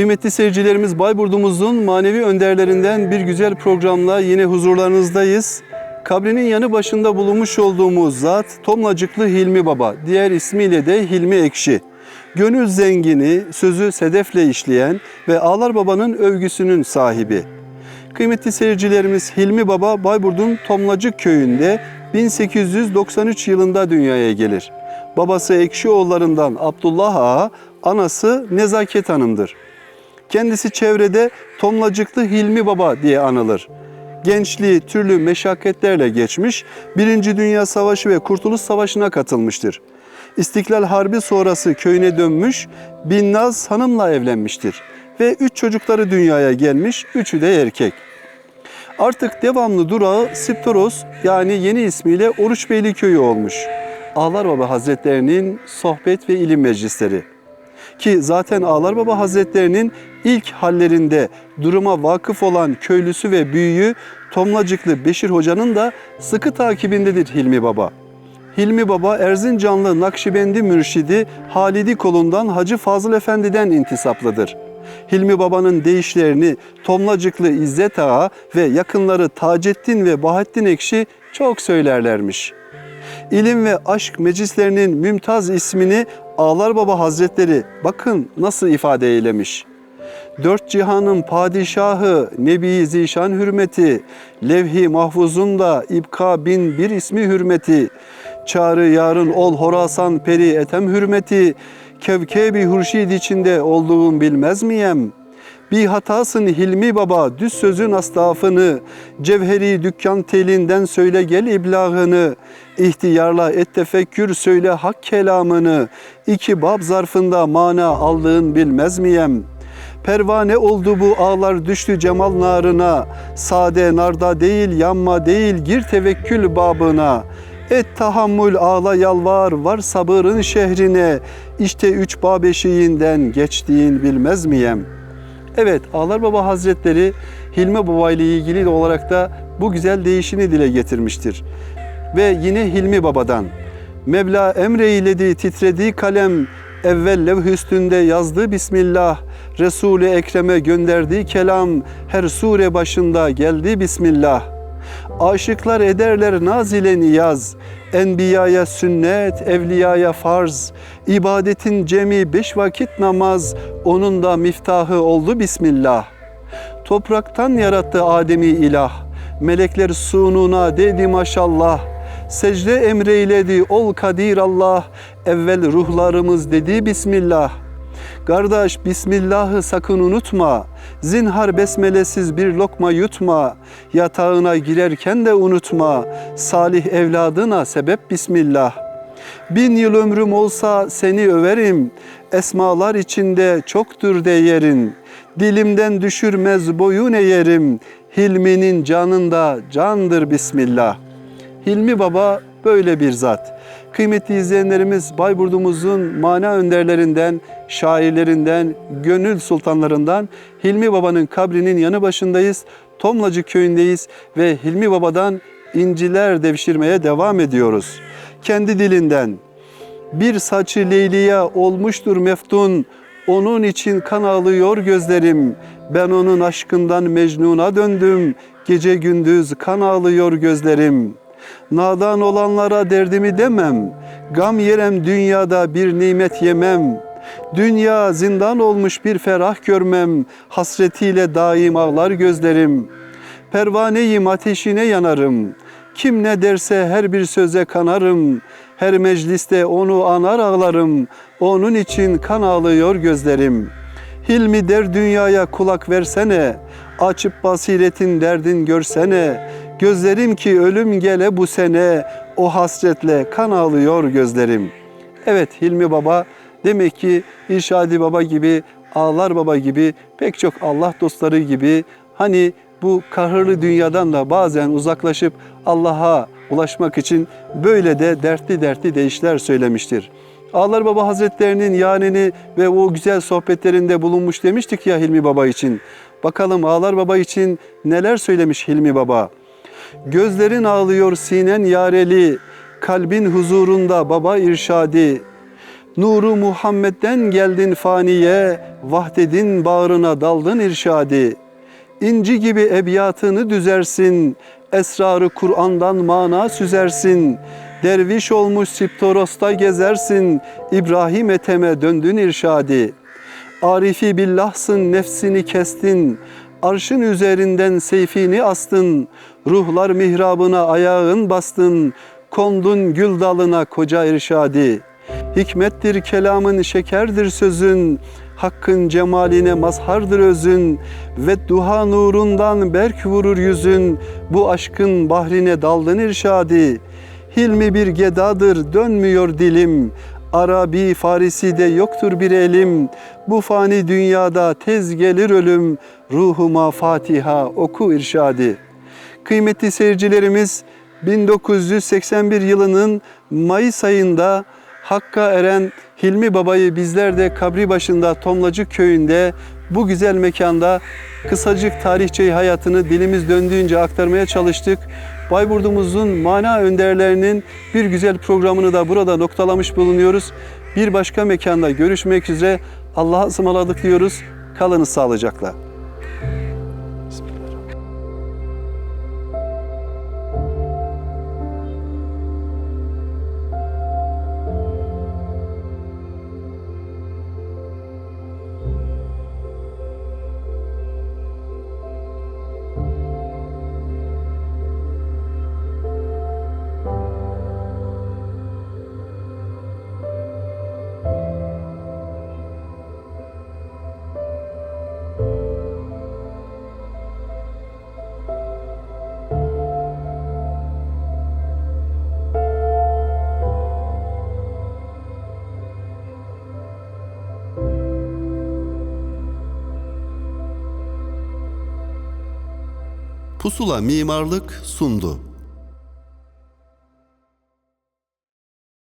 Kıymetli seyircilerimiz Bayburt'umuzun manevi önderlerinden bir güzel programla yine huzurlarınızdayız. Kabrinin yanı başında bulunmuş olduğumuz zat Tomlacıklı Hilmi Baba, diğer ismiyle de Hilmi Ekşi. Gönül zengini, sözü sedefle işleyen ve Ağlar Baba'nın övgüsünün sahibi. Kıymetli seyircilerimiz Hilmi Baba Bayburt'un Tomlacık köyünde 1893 yılında dünyaya gelir. Babası Ekşioğullarından Abdullah Ağa, anası Nezaket Hanım'dır. Kendisi çevrede Tomlacıklı Hilmi Baba diye anılır. Gençliği türlü meşakkatlerle geçmiş, Birinci Dünya Savaşı ve Kurtuluş Savaşı'na katılmıştır. İstiklal Harbi sonrası köyüne dönmüş, Binnaz Hanım'la evlenmiştir. Ve üç çocukları dünyaya gelmiş, üçü de erkek. Artık devamlı durağı Siptoros yani yeni ismiyle Oruçbeyli Köyü olmuş. Ağlar Baba Hazretlerinin sohbet ve ilim meclisleri. Ki zaten Ağlar Baba Hazretlerinin ilk hallerinde duruma vakıf olan köylüsü ve büyüğü Tomlacıklı Beşir Hoca'nın da sıkı takibindedir Hilmi Baba. Hilmi Baba Erzincanlı Nakşibendi mürşidi Halidi kolundan Hacı Fazıl Efendi'den intisaplıdır. Hilmi Baba'nın deyişlerini Tomlacıklı İzzet Ağa ve yakınları Taceddin ve Bahattin Ekşi çok söylerlermiş. İlim ve aşk meclislerinin mümtaz ismini Ağlar Baba Hazretleri bakın nasıl ifade eylemiş. Dört cihanın padişahı Nebi Zişan hürmeti, levh-i mahfuzunda İbka bin bir ismi hürmeti, çağrı yarın ol Horasan peri etem hürmeti, kevkebi hurşid içinde olduğum bilmez miyem?'' Bir hatasın Hilmi Baba, düz sözün astafını, cevheri dükkan telinden söyle gel iblağını, ihtiyarla et tefekkür söyle hak kelamını, iki bab zarfında mana aldığın bilmez miyem? Pervane oldu bu ağlar düştü cemal narına, sade narda değil yanma değil gir tevekkül babına.'' Et tahammül ağla yalvar var sabırın şehrine işte üç bab eşiğinden geçtiğin bilmez miyem?'' Evet Ağlar Baba Hazretleri Hilmi Baba ile ilgili olarak da bu güzel değişini dile getirmiştir. Ve yine Hilmi Baba'dan Mevla emreyledi titrediği kalem evvel levh üstünde yazdığı Bismillah Resul-i Ekrem'e gönderdiği kelam her sure başında geldi Bismillah. Aşıklar ederler nazile niyaz, Enbiyaya sünnet, evliyaya farz, ibadetin cemi beş vakit namaz, onun da miftahı oldu Bismillah. Topraktan yarattı Adem'i ilah, melekler sununa dedi maşallah. Secde emreyledi ol kadir Allah, evvel ruhlarımız dedi Bismillah. Kardeş Bismillah'ı sakın unutma. Zinhar besmelesiz bir lokma yutma. Yatağına girerken de unutma. Salih evladına sebep Bismillah. Bin yıl ömrüm olsa seni överim. Esmalar içinde çoktur değerin. Dilimden düşürmez boyun eğerim. Hilminin canında candır Bismillah. Hilmi Baba böyle bir zat. Kıymetli izleyenlerimiz Bayburt'umuzun mana önderlerinden, şairlerinden, gönül sultanlarından Hilmi Baba'nın kabrinin yanı başındayız. Tomlacık köyündeyiz ve Hilmi Baba'dan inciler devşirmeye devam ediyoruz. Kendi dilinden bir saçı leyliye olmuştur meftun, onun için kan ağlıyor gözlerim. Ben onun aşkından mecnuna döndüm, gece gündüz kan ağlıyor gözlerim.'' Nadan olanlara derdimi demem. Gam yerem dünyada bir nimet yemem. Dünya zindan olmuş bir ferah görmem. Hasretiyle daim ağlar gözlerim. Pervaneyim ateşine yanarım. Kim ne derse her bir söze kanarım. Her mecliste onu anar ağlarım. Onun için kan ağlıyor gözlerim. Hilmi der dünyaya kulak versene. Açıp basiretin derdin görsene. Gözlerim ki ölüm gele bu sene o hasretle kan ağlıyor gözlerim. Evet Hilmi Baba demek ki İrşadi Baba gibi, Ağlar Baba gibi pek çok Allah dostları gibi hani bu kahırlı dünyadan da bazen uzaklaşıp Allah'a ulaşmak için böyle de dertli dertli deyişler söylemiştir. Ağlar Baba Hazretlerinin yanini ve o güzel sohbetlerinde bulunmuş demiştik ya Hilmi Baba için. Bakalım Ağlar Baba için neler söylemiş Hilmi Baba. Gözlerin ağlıyor sinen yareli, kalbin huzurunda baba irşadi. Nuru Muhammed'den geldin faniye, vahdedin bağrına daldın irşadi. İnci gibi ebiyatını düzersin, esrarı Kur'an'dan mana süzersin. Derviş olmuş Siptoros'ta gezersin, İbrahim Ethem'e döndün irşadi. Arifi billahsın nefsini kestin, arşın üzerinden seyfini astın, ruhlar mihrabına ayağın bastın, kondun gül dalına koca irşadi. Hikmettir kelamın, şekerdir sözün, Hakkın cemaline mazhardır özün ve duha nurundan berk vurur yüzün. Bu aşkın bahrine daldın irşadi. Hilmi bir gedadır dönmüyor dilim. Arabi Farisi de yoktur bir elim. Bu fani dünyada tez gelir ölüm. Ruhuma Fatiha oku irşadi. Kıymetli seyircilerimiz 1981 yılının Mayıs ayında Hakk'a eren Hilmi Baba'yı bizler de kabri başında Tomlacık köyünde bu güzel mekanda kısacık tarihçeyi hayatını dilimiz döndüğünce aktarmaya çalıştık. Bayburt'umuzun mana önderlerinin bir güzel programını da burada noktalamış bulunuyoruz. Bir başka mekanda görüşmek üzere Allah'a ısmarladık diyoruz. Kalınız sağlıcakla. Pusula Mimarlık sundu.